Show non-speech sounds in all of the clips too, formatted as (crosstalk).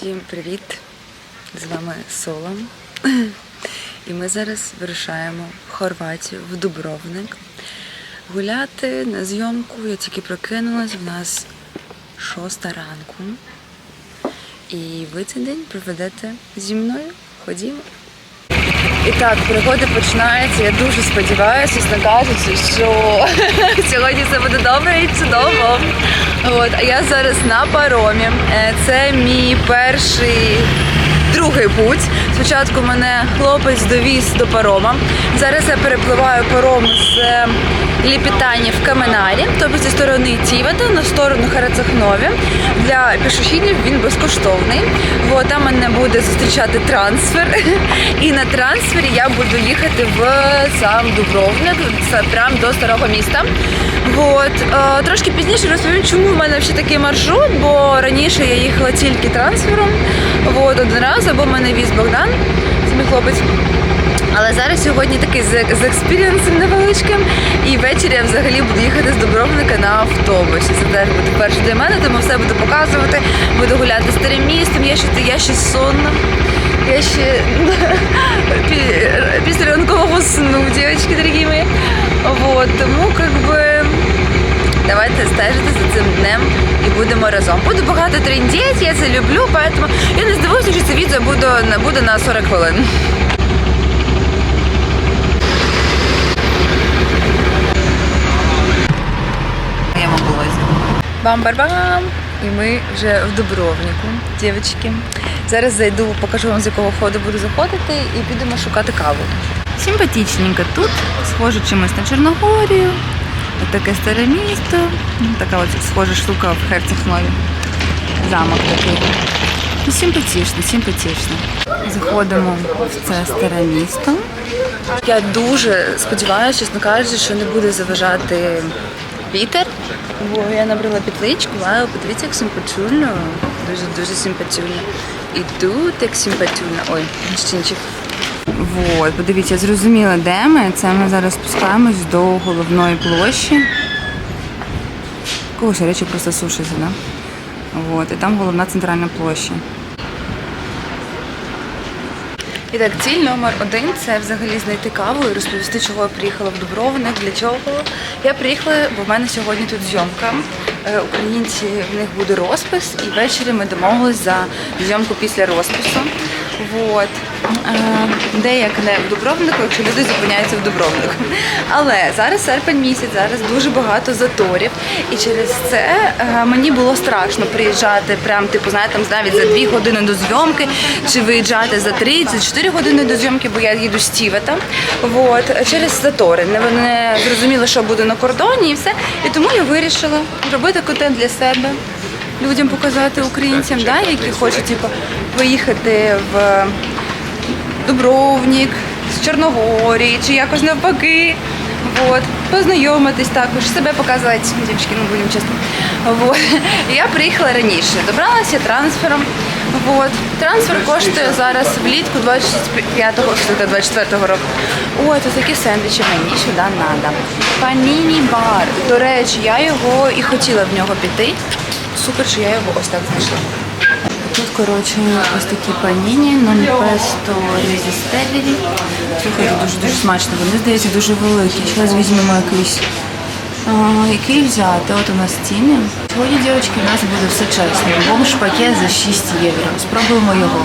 Всім привіт! З вами Солом. І ми зараз вирушаємо в Хорватію, в Дубровник. Гуляти на зйомку. Я тільки прокинулась, в нас шоста ранку. І ви цей день проведете зі мною. Ходімо. І так, пригода починається. Я дуже сподіваюся, чесно кажучи, що (laughs) сьогодні все буде добре і чудово. От, а я зараз на паромі. Е, Це мій перший другий путь. Спочатку мене хлопець довіз до парома. Зараз я перепливаю паром з е, Ліпітані в Каменарі, тобто зі сторони Тівета на сторону Харацехнові. Для пішохідів він безкоштовний. От, там мене буде зустрічати трансфер. (laughs) І на трансфері я буду їхати в сам Дубровник, це прямо до старого міста. От, е, трошки пізніше розповім, чому в мене ще такий маршрут, бо раніше я їхала тільки трансфером. От, один раз, або мене віз Богдан, це мій хлопець. Але зараз сьогодні такий з, експірієнсом невеличким. І ввечері я взагалі буду їхати з Дубровника на автобусі. Це теж буде перше для мене, тому все буду показувати. Буду гуляти старим містом. Я ще я ще сонна. Я ще (laughs) пі- після ранкового сну, дівчатки, дорогі мої. Вот, тому как давайте стежити за цим днем і будемо разом. Буду багато трендіти, я це люблю, поэтому я не здивуюся, що це відео буде, буде на 40 хвилин. Бам-бар-бам! І ми вже в Дубровнику, дівчатки. Зараз зайду, покажу вам з якого ходу буду заходити і підемо шукати каву. Симпатичненько тут, схоже чимось на Чорногорію. Таке старе місто. Ну, Така от схожа штука в Херцехнові. Замок такий. Ну, симпатично, симпатично. Заходимо в це старе місто. Я дуже сподіваюся, чесно кажучи, що не буде заважати вітер. Бо я набрала петличку, вау, подивіться, як симпатюльно. Дуже дуже симпатюльно. І тут як симпатюльно. Ой, щінчик. Вот, подивіться, зрозуміла, де ми. Це ми зараз спускаємось до головної площі. Когось речі просто сушиться, да? Вот, і там головна центральна площа. І так, ціль номер один це взагалі знайти каву і розповісти, чого я приїхала в Дубровник, для чого. Я приїхала, бо в мене сьогодні тут зйомка. Е, Українці в них буде розпис, і ввечері ми домовились за зйомку після розпису. Вот. Е, Де не в Дубровнику, якщо люди зупиняються в Дубровнику. Але зараз серпень місяць, зараз дуже багато заторів. І через це е, мені було страшно приїжджати прям, типу, знаєте, там навіть за дві години до зйомки, чи виїжджати за три, за чотири години до зйомки, бо я їду з Тівета. Вот. Через затори. Не, не зрозуміла, що буде на кордоні і все. І тому я вирішила робити контент для себе. Людям показати українцям, да, які хочуть типу, поїхати в Дубровник, з Чорногорії чи якось навпаки. Вот. Познайомитись також, себе показувати, дівчатки, ну будемо чесно. Вот. Я приїхала раніше, добралася трансфером. Вот. Трансфер коштує зараз влітку 25-го, 24-го року. Ой, тут такі сендвічі мені сюди треба. Паніні бар. До речі, я його і хотіла в нього піти. Супер, що я його ось так знайшла. Тут, коротше, ось такі паніні, нон песто резістелері. Слухайте, дуже-дуже смачно. Вони, здається, дуже великі. Зараз візьмемо якийсь. Який взяти? От у нас ціни. Сьогодні, дівчатки, у нас буде все чесно. Бомж пакет за 6 євро. Спробуємо його.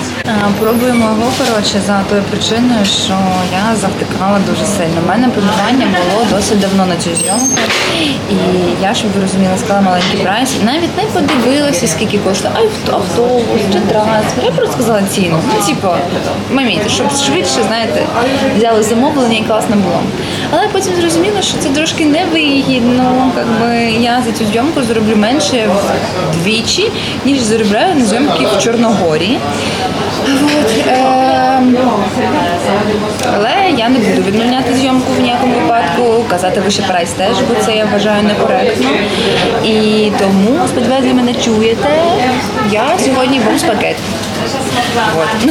Пробуємо його, коротше, за тою причиною, що я завтикала дуже сильно. У мене планування було досить давно на цю зйомку. І я, щоб ви розуміли, сказала маленький прайс. Навіть не подивилася, скільки коштує авто- автобус чи трансфер. Я просто сказала ціну. Ну, типу, маміти, щоб швидше, знаєте, взяли замовлення і класно було. Але потім зрозуміла, що це трошки невигідно. Якби я за цю зйомку зроблю менше вдвічі, ніж заробляю на зйомки в Чорногорії. От, е, але я не буду відмовляти зйомку в ніякому випадку, казати вище прайс теж, бо це я вважаю некоректно. І тому, сподіваюся, мене чуєте. Я сьогодні бомж пакет. От.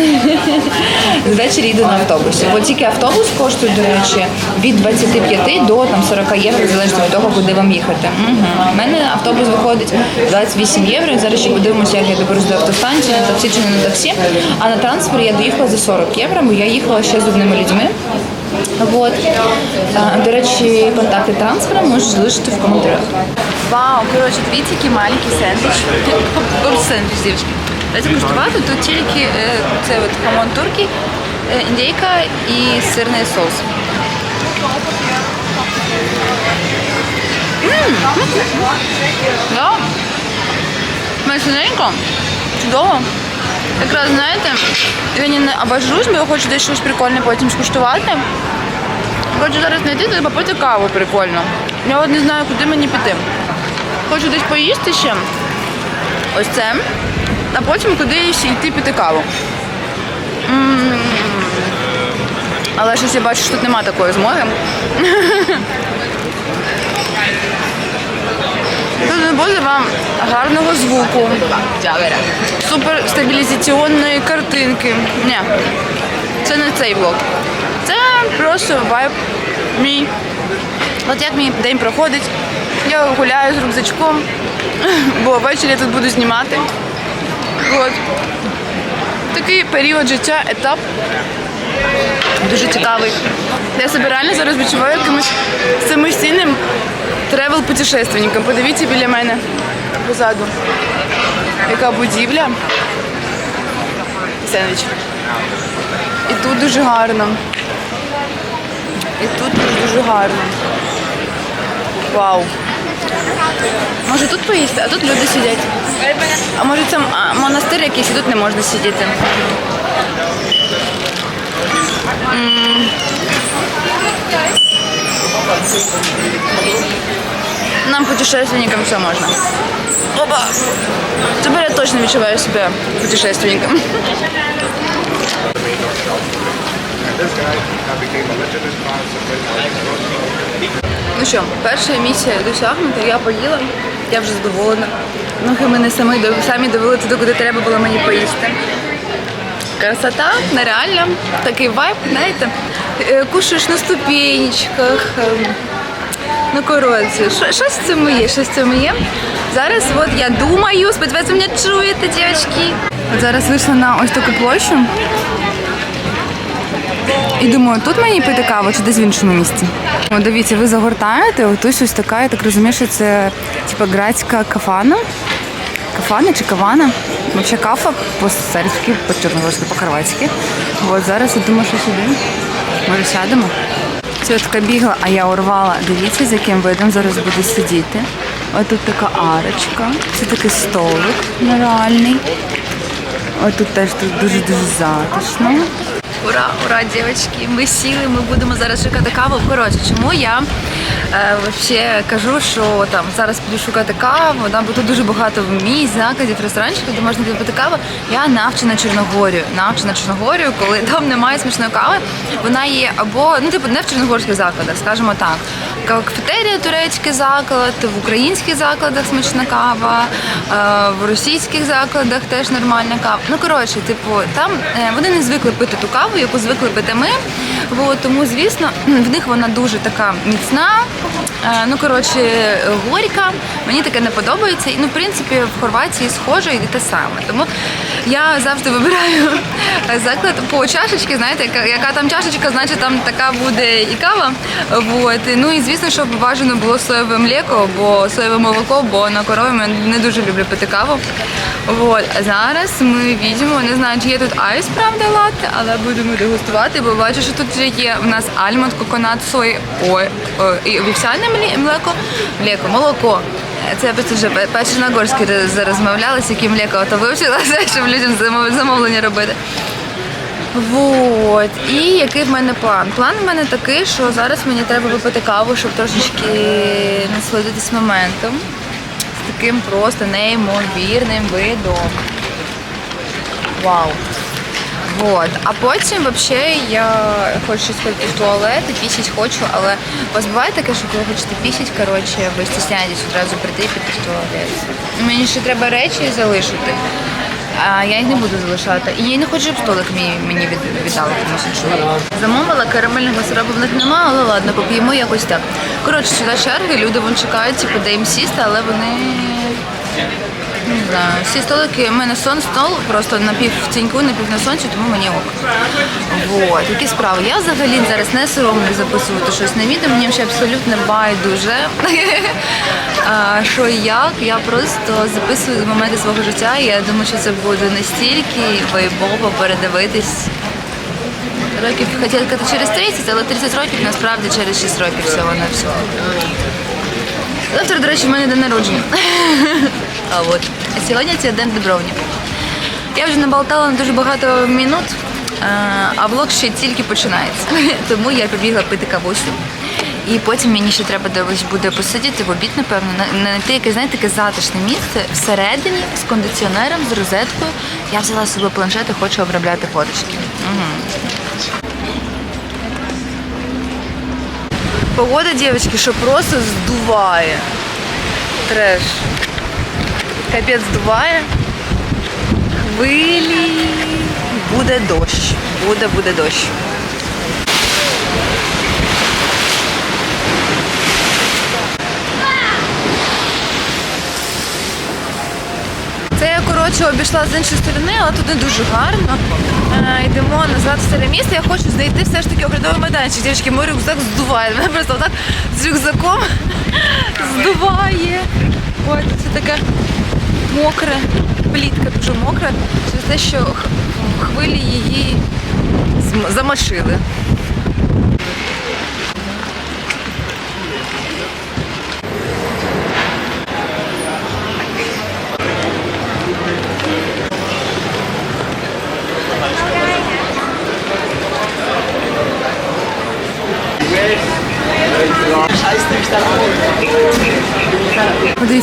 Ввечері йду на автобусі. Бо тільки автобус коштує, до речі, від 25 до там, 40 євро, залежно від того, куди вам їхати. Угу. У мене автобус виходить 28 євро. Зараз ще подивимося, як я доберусь до автостанції, на таксі чи не на таксі. А на трансфері я доїхала за 40 євро, бо я їхала ще з одними людьми. Вот. До речі, контакти трансфера можеш залишити в коментарях. Вау, коротше, дивіться, який маленький сендвіч. Сендвіч, дівчатки. Давайте. Тут тільки е, це от хамон турки, е, індейка і сирний соус. Да. Смачненько, чудово. Якраз знаєте, я не обожрусь, бо я хочу десь щось прикольне потім скуштувати. Хочу зараз знайти та попити каву прикольно. Я от не знаю, куди мені піти. Хочу десь поїсти ще. Ось це. А потім кудись йти піти каву. Але щось я бачу, що тут нема такої змоги. (laughs) Тут не буде вам гарного звуку, супер стабілізаційної картинки. Ні, це не цей влог. Це просто вайб мій. От як мій день проходить, я гуляю з рюкзачком, (laughs) бо ввечері я тут буду знімати. От. Такий період життя, етап. Дуже цікавий. Я себе реально зараз відчуваю якимось самостійним тревел-путешественником. Подивіться біля мене позаду. Яка будівля. І Сендвіч. І тут дуже гарно. І тут дуже гарно. Вау. Може тут поїсти, а тут люди сидять. А може це монастир якийсь, і тут не можна сидіти. Нам, путешественникам, все можна. Опа! Тепер я точно відчуваю себе путешественником. Ну що, перша місія досягнута, я поїла, я вже задоволена. Ноги мене самі, самі довели туди, куди треба було мені поїсти. Красота нереальна, такий вайб, знаєте, Е, кушаєш на ступенечках. ем, Ну, коротше, щось в цьому є, щось в цьому є. Зараз от я думаю, сподіваюся, мене чуєте, дівчатки. От зараз вийшла на ось таку площу. І думаю, тут мені пити каву чи десь в іншому місці. О, дивіться, ви загортаєте, отось ось така, я так розумію, що це типа грацька кафана. Кафана чи кавана? Взагалі кафа по-сербськи, по-чорногорськи, по-хорватськи. От зараз я думаю, що сюди. Може сядемо? Тітка бігла, а я урвала. Дивіться, з яким видом зараз буду сидіти. Ось тут така арочка, це такий столик нереальний. Ось тут теж дуже-дуже затишно. Ура, ура, дівчатки, ми сіли, ми будемо зараз шукати каву. Коротше, чому я е, вообще кажу, що там зараз піду шукати каву, бо тут дуже багато місць, закладів, ресторанчиків, де можна пити каву. Я навчена Чорногорію. Навчена Чорногорію, коли там немає смачної кави, вона є або ну типу не в чорногорських закладах, скажімо так. Кафетерія турецький заклад, в українських закладах смачна кава, е, в російських закладах теж нормальна кава. Ну коротше, типу, там е, вони не звикли пити ту каву, яку звикли пити ми. От, тому, звісно, в них вона дуже така міцна. Е, Ну, коротше, горька. Мені таке не подобається. І ну, в принципі, в Хорватії схоже і те саме. Тому я завжди вибираю (laughs) заклад по чашечці, знаєте, яка, яка там чашечка, значить там така буде і кава. Вот. Ну і звісно, щоб бажано було соєве млеко, бо соєве молоко, бо на корові я не дуже люблю пити каву. А зараз ми візьмемо, не знаю, чи є тут айс, правда, латте, але будемо дегустувати, бо бачу, що тут вже є в нас альмонд, коконат, сой, ой, ой, і вівсяне млеко, млеко, молоко. Це я просто вже перші нагорські розмовлялися, які млеко, то вивчилася, (laughs) щоб людям замовлення робити. Вот. І який в мене план? План в мене такий, що зараз мені треба випити каву, щоб трошечки насолодитись моментом. З таким просто неймовірним видом. Вау. Вот. А потім взагалі я хочу сходити в туалет і пісять хочу, але у вас буває таке, що коли хочете пісять, коротше, ви стісняєтесь одразу прийти і піти в туалет. Мені ще треба речі залишити. А я їх не буду залишати. І я не хочу, щоб столик мій мені від, віддали комусь іншому. Замовила карамельного сиропу в них немає, але ладно, поп'ємо якось так. Коротше, сюди черги, люди вон чекають, типу, де їм сісти, але вони. Не знаю, всі столики, у мене сон стол просто напів в тіньку, напів на сонці, тому мені ок. Вот, такі справи. Я взагалі зараз не соромлюсь записувати щось на відео, мені ще абсолютно байдуже. (laughs) що і як, я просто записую моменти свого життя, і я думаю, що це буде настільки вайбово передивитись. Років хотіла сказати через 30, але 30 років насправді через 6 років всього на всього. Завтра, до речі, в мене день народження. (laughs) А от. А сьогодні це день Дубровні. Я вже наболтала на дуже багато минут, а, а влог ще тільки починається. (laughs) Тому я побігла пити кавусю. І потім мені ще треба десь буде посидіти в обід, напевно, на- знайти якесь, знаєте, таке затишне місце всередині з кондиціонером, з розеткою. Я взяла з собою планшет і хочу обробляти фоточки. Угу. Погода, девочки, що просто здуває. Треш. Капець здуває. Хвилі. Буде дощ. Буде, буде дощ. Це я коротше обійшла з іншої сторони, але тут не дуже гарно. Е, йдемо назад в старе місце. Я хочу знайти все ж таки оглядовий майданчик. Дівчатки, мій рюкзак здуває. Мене просто так з рюкзаком (laughs) здуває. Ой, це таке мокре, плітка дуже мокра, через те, що хвилі її зм-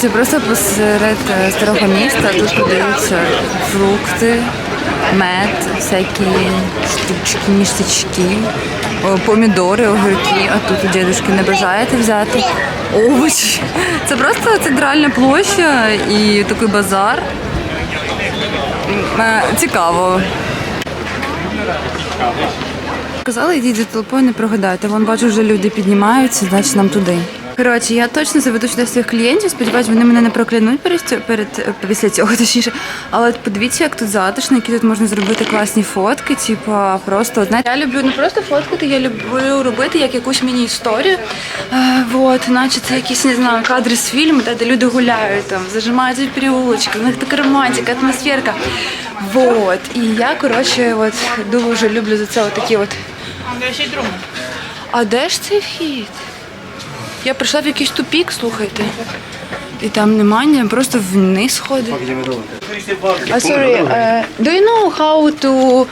Подивіться, просто посеред е, старого міста тут продаються фрукти, мед, всякі штучки, ніштячки, о, помідори, огірки, а тут у дідушки не бажаєте взяти овочі. Це просто центральна площа і такий базар. Е, Цікаво. Казали, йдіть за толпою, не прогадайте. Вон бачу, вже люди піднімаються, значить нам туди. Коротше, я точно заведу сюди своїх клієнтів. Сподіваюсь, вони мене не проклянуть перед, цьо- перед е, після цього, (laughs) точніше. Але от подивіться, як тут затишно, які тут можна зробити класні фотки. Типу, просто знаєте, я люблю не просто фоткати, я люблю робити як якусь міні-історію. Е, вот, наче це якісь не знаю, кадри з фільму, де, де люди гуляють там, зажимаються в переулочки, в них така романтика, атмосферка. Вот. І я, коротше, от дуже люблю за це от такі от. А де ж цей вхід? Я прийшла в якийсь тупік, слухайте. І там немає, просто вниз ходить. А sorry, uh, do you know how to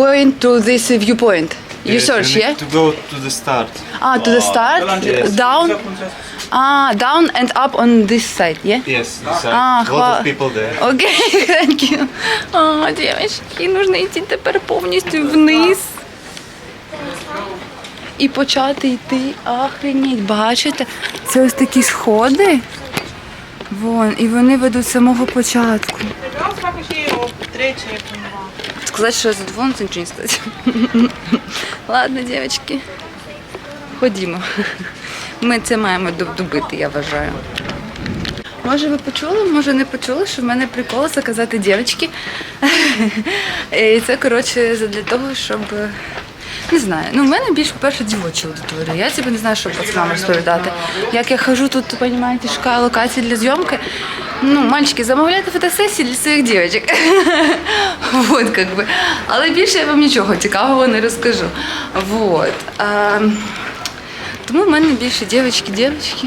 go into this viewpoint? You search, yeah? to go to the start. Ah, to the start, Yes. down, ah, down and up on this side, yeah? Yes, this side. А, a lot of people there. Окей, thank you. А, девочки, нужно йти тепер повністю вниз. І почати йти. Охренеть, бачите? Це ось такі сходи. Вон, і вони ведуть з самого початку. Сказати, що я задоволена, це нічого не сказати. (laughs) Ладно, девочки. Ходімо. Ми це маємо добити, я вважаю. Може, ви почули, може не почули, що в мене прикол заказати дівчатки. (laughs) І це, коротше, для того, щоб. Не знаю, ну в мене більш перша дівоча аудиторія. Я тебе не знаю, що пацанам розповідати. Як я хожу тут, розумієте, шукаю локації для зйомки. Ну, мальчики, замовляйте фотосесії для своїх дівчаток. Вот, (laughs) как би. Але більше я вам нічого цікавого не розкажу. Вот. А, тому в мене більше дівчатки, дівчатки.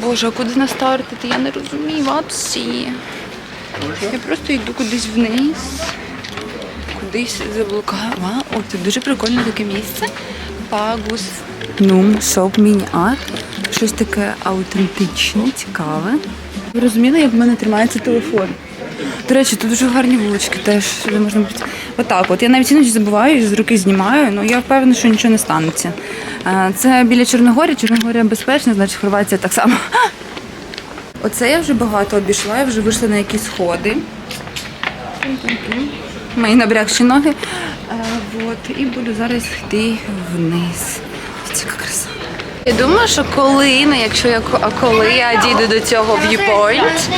Боже, а куди нас настартити? Я не розумію вообще. Я просто йду кудись вниз. Кудись заблукала. О, тут дуже прикольне таке місце. Пагус. Ну, шоп міні-арт. Щось таке аутентичне, цікаве. Ви розуміли, як в мене тримається телефон? До речі, тут дуже гарні вулички теж. Сюди можна бути. Отак, от я навіть іноді забуваю, з руки знімаю, але я впевнена, що нічого не станеться. Е, Це біля Чорногорії. Чорногорія безпечна, значить Хорватія так само. Оце я вже багато обійшла, я вже вийшла на якісь сходи. Мої набрякші ноги. Е, вот, і буду зараз йти вниз. Ось краса. Я думаю, що коли, не якщо я коли я дійду до цього viewpoint,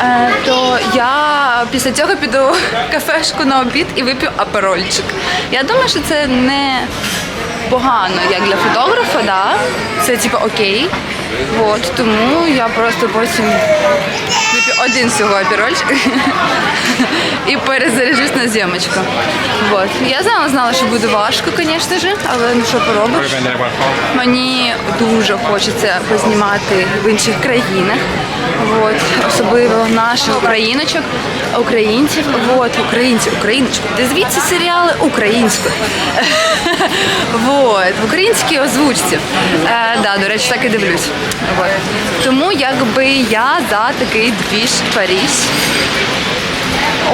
е, то я після цього піду в кафешку на обід і вип'ю аперольчик. Я думаю, що це не погано, як для фотографа, да? це типу окей. От, тому я просто потім один всього аперольчик (laughs) і перезаряжусь на зйомочку. Вот. Я знала, знала, що буде важко, звісно ж, але ну що поробиш. Мені дуже хочеться познімати в інших країнах. От, особливо наших україночок, українців. От, українці, україночок. Де звідси серіали українською. (laughs) Вот, в українській озвучці. Е, да, до речі, так і дивлюсь. Тому якби я за такий двіж Паріж.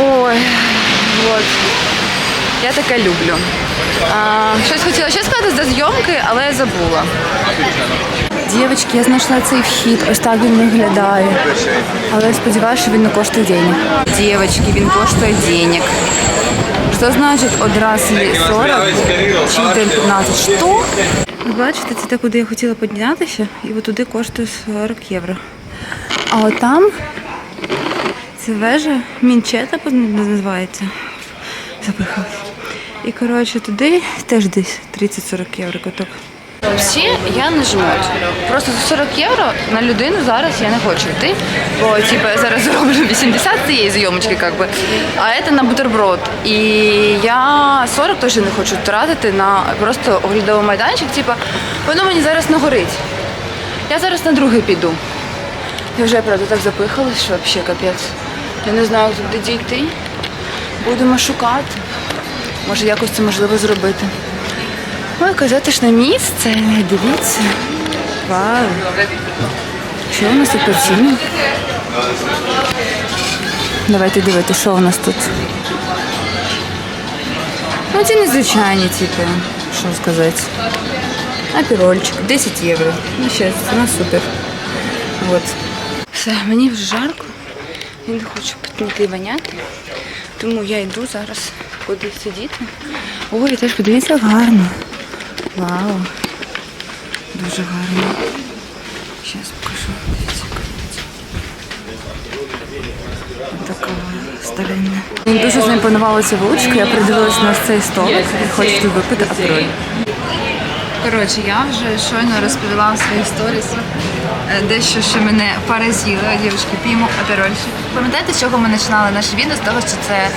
Ой, от. Я таке люблю. А, щось хотіла ще сказати за зйомки, але я забула. Дівчатки, я знайшла цей вхід, ось так він виглядає. Але я сподіваюся, що він не коштує денег. Дівчатки, він коштує денег. Що значить одразу 40 чи день 15? Що? Бачите, це те, куди я хотіла піднятися, і от туди коштує 40 євро. А от там це вежа Мінчета називається. Запихалась. І коротше туди теж десь 30-40 євро каток. Всі я не жмуть. Просто за 40 євро на людину зараз я не хочу йти. Бо типу, я зараз зроблю 80 цієї зйомочки, как би, а це на бутерброд. І я 40 точно не хочу тратити на просто оглядовий майданчик. Типу, воно мені зараз не горить. Я зараз на другий піду. Я вже правда так запихалась, що взагалі капець. Я не знаю, куди дійти. Будемо шукати. Може, якось це можливо зробити. Ой, яке затишне місце. Дивіться. Вау. Що у нас тут по ціні? Давайте дивитися, що у нас тут. Ну, ці незвичайні, типу, що сказати. Аперольчик, 10 євро. Ну, ще ціна супер. От. Все, мені вже жарко. Я не хочу потнути воняти. Тому я йду зараз кудись сидіти. Ой, теж подивіться, гарно. Вау. Дуже гарно. Зараз покажу. Така старинна. Мені дуже заімпонувала ця вуличка. Я придивилася на цей столик і хочу випити апероль. Коротше, я вже щойно розповіла в своїх сторіс е, дещо, що мене поразило. Дівчатки, п'ємо аперольчик. Пам'ятаєте, з чого ми починали наше відео? З того, що це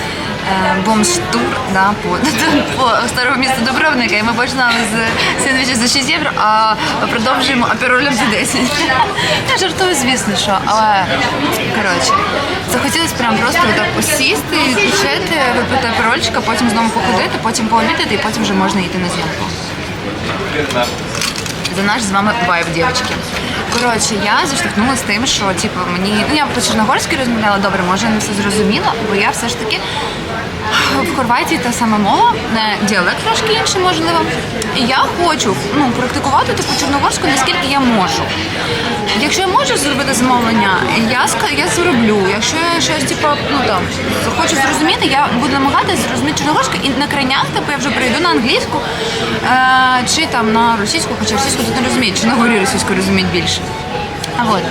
бомж-тур да, по, (laughs) по старому місту Дубровника. І ми починали з сендвіча за 6 євро, а продовжуємо аперолем за 10. Я жартую, звісно, що, але коротше, захотілося прям просто так посісти, відпочити, випити аперольчика, потім знову походити, потім пообідати і потім вже можна йти на зйомку за наш з вами вайб, дівчатки. Коротше, я зіштовхнулася з тим, що типу, мені. Ну я по чорногорськи розмовляла добре, може не все зрозуміла, бо я все ж таки в Хорватії та сама мова, діалект трошки інший, можливо. Я хочу ну, практикувати таку чорногорську, наскільки я можу. Якщо я можу зробити замовлення, я я зроблю. Якщо я щось типу, ну там хочу зрозуміти, я буду намагатися зрозуміти чорногорську і на крайняк, типу, я вже перейду на англійську е, чи там на російську, хоча російську тут не розуміють, чорногорі російську розуміють більше. А от.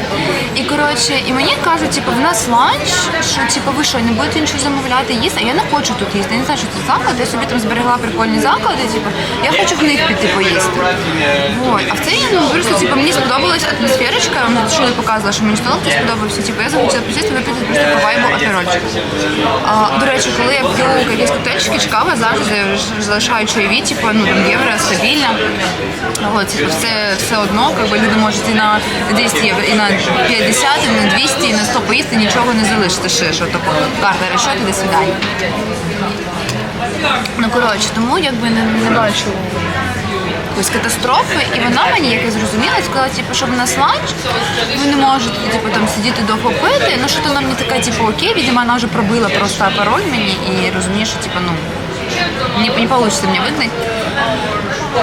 І коротше, і мені кажуть, типу, в нас ланч, що типу, ви що, не будете нічого замовляти їсти, а я не хочу тут їсти. Я не знаю, що це заклад, я собі там зберегла прикольні заклади, типу, я хочу в них піти поїсти. Вот. А в цей ну, просто, типу, мені сподобалась атмосферочка, мені що я показувала, що мені столик тут сподобався, типу, я захотіла присісти випити просто по вайбу аперольчик. А, до речі, коли я п'ю якісь коктейльчики, кава завжди залишаю чайові, типу, ну там євро стабільно. Типу, все, все одно, как би, люди можуть і на 10 євро, і на 50, і на 200, і на 100 поїсти, нічого не залишити що таке. Карта розчету, до свидання. Ну, коротше, тому якби не, не бачу якоїсь катастрофи, і вона мені, як я зрозуміла, сказала, типу, що в нас ланч, ви не можете типу, там сидіти довго пити, ну що то нам не така, типу, окей, видимо, вона вже пробила просто пароль мені і розуміє, що типу, ну, не, не получится мне выгнать.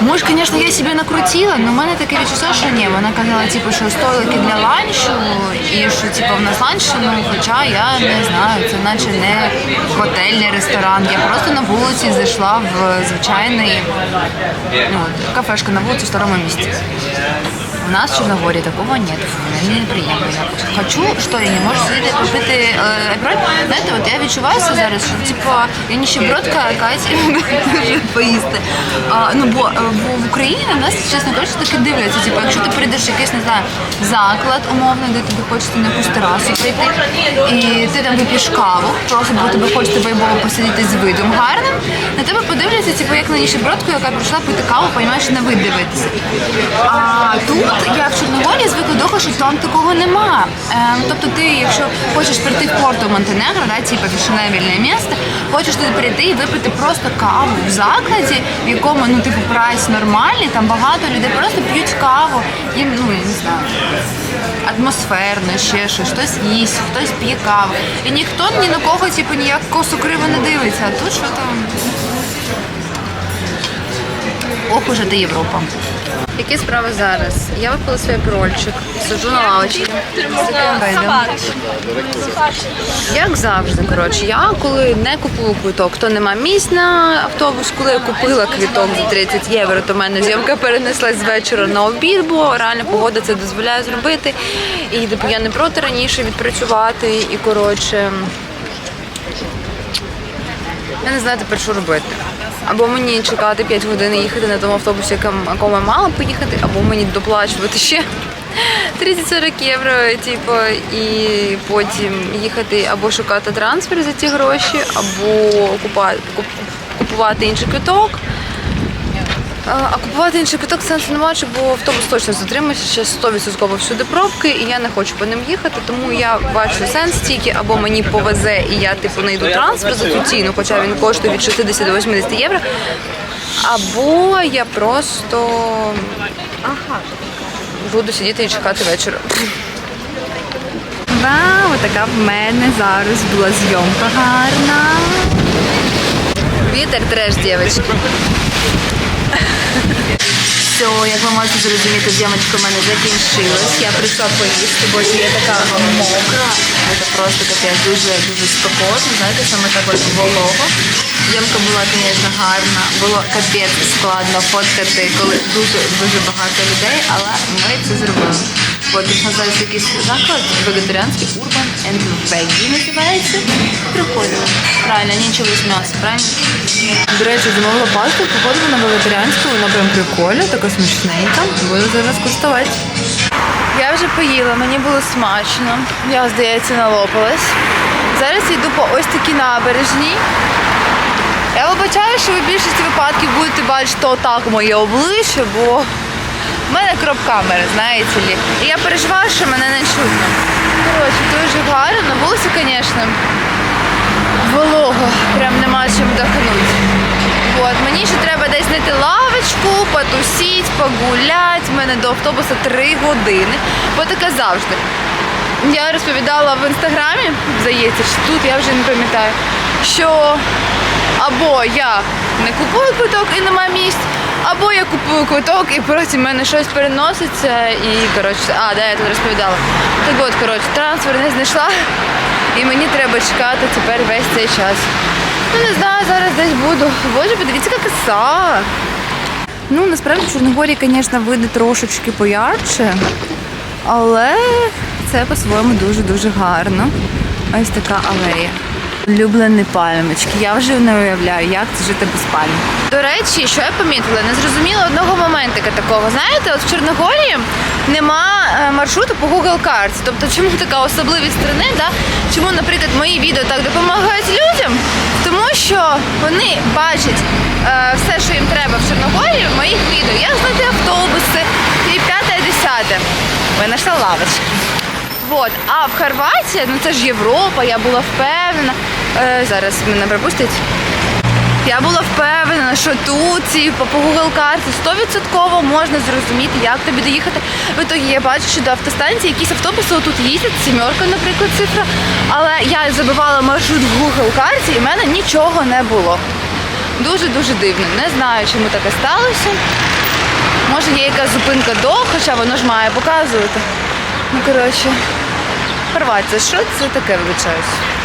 Може, звісно, я себе накрутила, але в мене таке відчуття, що ні. Вона казала, типу, що столики для ланчу, і що типу, в нас ланч, ну, хоча я не знаю, це наче не готель, не ресторан. Я просто на вулиці зайшла в звичайний ну, кафешку на вулиці в старому місті. У нас в Чорногорії такого нет. Мені неприємно. Хочу, що я не можу сидіти попити е. Знаєте, от я відчуваю це зараз, що типу, я ніщебродка Каті поїсти. А, ну, бо, е, бо в Україні на нас, чесно кажучи, таки дивляться. Типу, якщо ти прийдеш якийсь, не знаю, заклад умовний, де тобі хочеться на якусь терасу прийти, і ти там вип'єш каву, просто бо тобі хочеться вайбово посидіти з видом гарним, на тебе подивляться, типу, як на ніщебродку, яка прийшла пити каву, понімаєш, на вид дивитися. А тут я в Чорногорії звикла до того, що там такого нема. Ем, тобто ти, якщо хочеш прийти в Порту Монтенегро, да, типу фешенебельне місце, хочеш туди прийти і випити просто каву в закладі, в якому ну типу прайс нормальний, там багато людей просто п'ють каву, їм ну не знаю. Атмосферно, ще щось, хтось їсть, хтось п'є каву. І ніхто ні на кого, типу, ніяк косо криво не дивиться. А тут що там? Ох, уже до Європа. Які справи зараз? Я випила свій прольчик, сиджу на лавочці. Як завжди, коротше, я коли не купую квиток, то нема місць на автобус. Коли я купила квиток за 30 євро, то в мене зйомка перенеслась з вечора на обід, бо реально погода це дозволяє зробити. І типу, я не проти раніше відпрацювати. І коротше, я не знаю тепер, що робити. Або мені чекати 5 годин і їхати на тому автобусі, якому я мала поїхати, або мені доплачувати ще 30-40 євро, типу, і потім їхати або шукати трансфер за ті гроші, або купувати інший квиток. А купувати інший квиток сенсу не бачу, бо автобус точно затримується, ще 100% всюди пробки, і я не хочу по ним їхати, тому я бачу сенс тільки або мені повезе, і я типу знайду трансфер за цю ціну, хоча він коштує від 60 до 80 євро. Або я просто буду сидіти і чекати вечора. Вау, така в мене зараз була зйомка гарна. Вітер треш, дівчатки. Все, як ви можете зрозуміти, зйомочка в мене закінчилась. Я прийшла поїсти, бо я така мокра. Це просто капець дуже дуже спекотно, знаєте, саме так от волого. Зйомка була, звісно, гарна. Було капець складно фоткати, коли дуже дуже багато людей, але ми це зробили. От тут називається якийсь заклад вегетаріанський Urban and Veggie називається. Прикольно. Правильно, нічого з м'яса, правильно? До речі, замовила пасту, походу на вегетаріанську, вона прям прикольна, така смачненька. Буду зараз куштувати. Я вже поїла, мені було смачно. Я, здається, налопалась. Зараз йду по ось такій набережній. Я вибачаю, що ви в більшості випадків будете бачити отак моє обличчя, бо в мене кроп камери, знаєте лі. І я переживаю, що мене не чутно. Коротше, дуже гарно. На вулиці, звісно, волого. Прям нема чим вдохнути. От, мені ще треба десь знайти лавочку, потусіть, погулять. У мене до автобуса 3 години. Бо таке завжди. Я розповідала в інстаграмі, здається, чи тут я вже не пам'ятаю, що або я не купую квиток і нема місць, або я купую квиток і в мене щось переноситься і коротше, а, да, я тут розповідала. Так от, коротше, трансфер не знайшла, і мені треба чекати тепер весь цей час. Ну не знаю, зараз десь буду. Боже, подивіться, яка краса. Ну, насправді в Чорногорії, звісно, види трошечки поярче, але це по-своєму дуже-дуже гарно. Ось така алея. Улюблені пальмочки. Я вже не уявляю, як це жити без пальм. До речі, що я помітила, не зрозуміла одного моментика такого. Знаєте, от в Чорногорії нема е, маршруту по Google Cards. Тобто, чому така особливість страни, да? чому, наприклад, мої відео так допомагають людям? Тому що вони бачать е, все, що їм треба в Чорногорії, в моїх відео. Як знайти автобуси, і п'яте, і десяте. Ви знайшла лавочки. Вот. А в Хорватії, ну це ж Європа, я була впевнена. Е, зараз мене пропустять. Я була впевнена, що тут ці по Google карті 100% можна зрозуміти, як тобі доїхати. В ітогі я бачу, що до автостанції якісь автобуси тут їздять, сімерка, наприклад, цифра. Але я забивала маршрут в Google карті і в мене нічого не було. Дуже-дуже дивно. Не знаю, чому таке сталося. Може є якась зупинка до, хоча воно ж має показувати. Ну, коротше, Хорватія, що це таке, вибачаюсь?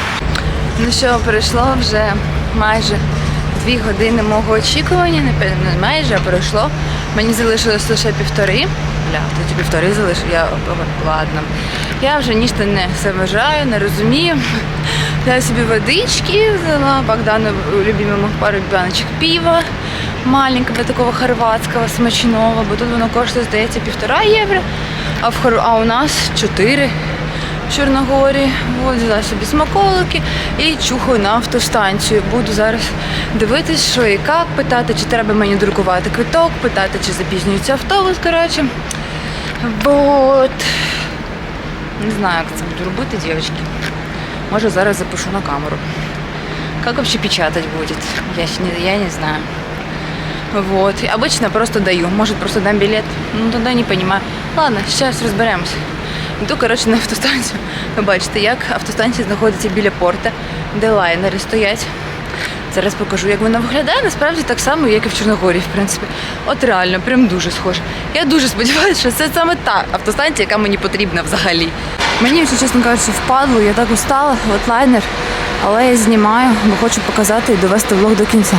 Ну що, пройшло вже майже дві години мого очікування, не майже, а пройшло. Мені залишилось лише півтори. Бля, тоді півтори залишив, я ладно. Я вже ніщо не заважаю, не розумію. Я собі водички взяла, Богдану любимому пару баночок пива маленького, такого хорватського, смачного, бо тут воно коштує, здається, півтора євро, а, в Хор... а у нас чотири Чорногорі. От, взяла собі смаколики і чухаю на автостанцію. Буду зараз дивитись, що і як, питати, чи треба мені друкувати квиток, питати, чи запізнюється автобус. Коротше. Вот. Не знаю, як це буду робити, дівчатки. Може, зараз запишу на камеру. Как вообще печатать будет? Я, не, я не знаю. Вот. Обычно просто даю. Может, просто дам билет. Ну, тогда не понимаю. Ладно, сейчас розберемося. Йду, коротше, на автостанцію. Ви бачите, як автостанція знаходиться біля порта, де лайнери стоять. Зараз покажу, як вона виглядає. Насправді так само, як і в Чорногорії, в принципі. От реально, прям дуже схоже. Я дуже сподіваюся, що це саме та автостанція, яка мені потрібна взагалі. Мені, якщо чесно кажучи, впадло, я так устала, от лайнер, але я знімаю, бо хочу показати і довести влог до кінця.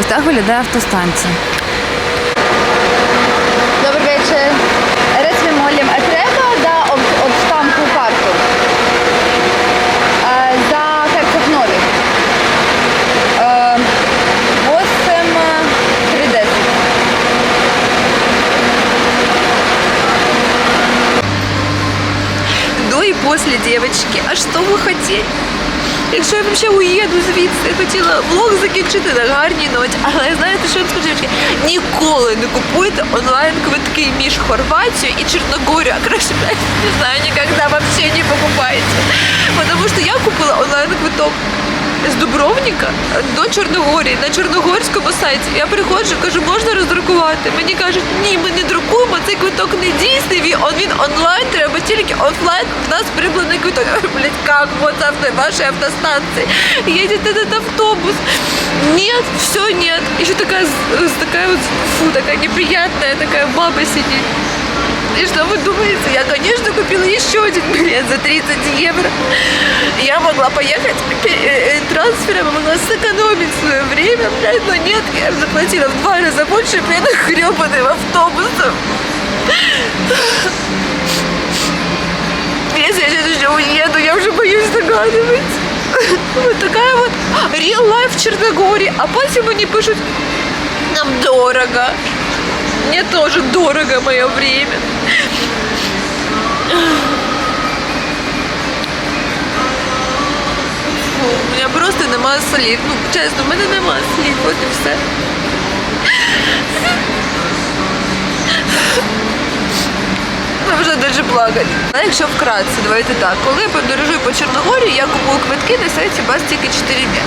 Ось так виглядає автостанція. Дівчатки, а що ви хотіли? Якщо я взагалі уїду звідси, я хотіла влог закінчити на гарній ноті. (laughs) Але знаєте, що я скажу, дівчатки? Ніколи не купуйте онлайн квитки між Хорватією і Чорногорією. А краще, не знаю, ніколи вообще не покупайте. Потому що я купила онлайн квиток з Дубровника до Чорногорії на чорногорському сайті. Я приходжу, кажу, можна роздрукувати? Мені кажуть, ні, ми не друкуємо, цей квиток не дійсний, він, он, він онлайн, треба тільки офлайн. У нас приблений квиток. Я (laughs) говорю, блядь, как? Вот авто, вашей автостанции. Едет этот автобус. Нет, все нет. Еще такая, такая вот, фу, такая неприятная, такая баба сидит. И что вы думаете? Я, конечно, купила еще один билет за 30 евро. Я могла поехать э, э, трансфером, я могла сэкономить свое время, блядь, но нет, я заплатила в два раза больше перед (laughs) хребаным автобусом. Если я сейчас еще уеду, я уже боюсь догадывать. Вот такая вот real life в Черногории. А потом они пишут, нам дорого. Мне тоже дорого мое время. У мене просто нема слів. Ну, чесно, в мене нема слів, от і все. Я вже дуже плакати. Але якщо вкратце, давайте так. Коли я подорожую по Чорногорії, я купую квитки на сайті без тільки 4 дні.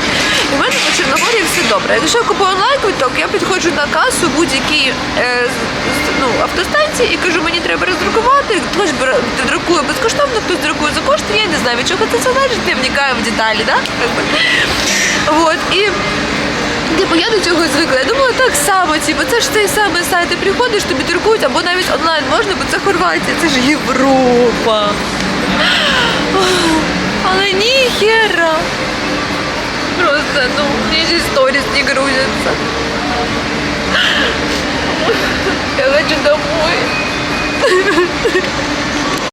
І в мене по Чорногорії все добре. Якщо я купую онлайн квиток, я підходжу на касу будь-якій е, ну, автостанції і кажу, мені треба роздрукувати. Хтось друкує безкоштовно, хтось друкує за кошти. Я не знаю, від чого це залежить, не вникаю в деталі, да? Вот. І Типу, я до цього звикла. Я думала так само, типу, це ж той самий сайт, ти приходиш, тобі друкують, або навіть онлайн можна, бо це Хорватія, це ж Європа. Але ні хера. Просто, ну, мені ж сторіс не грузяться. Я хочу домой.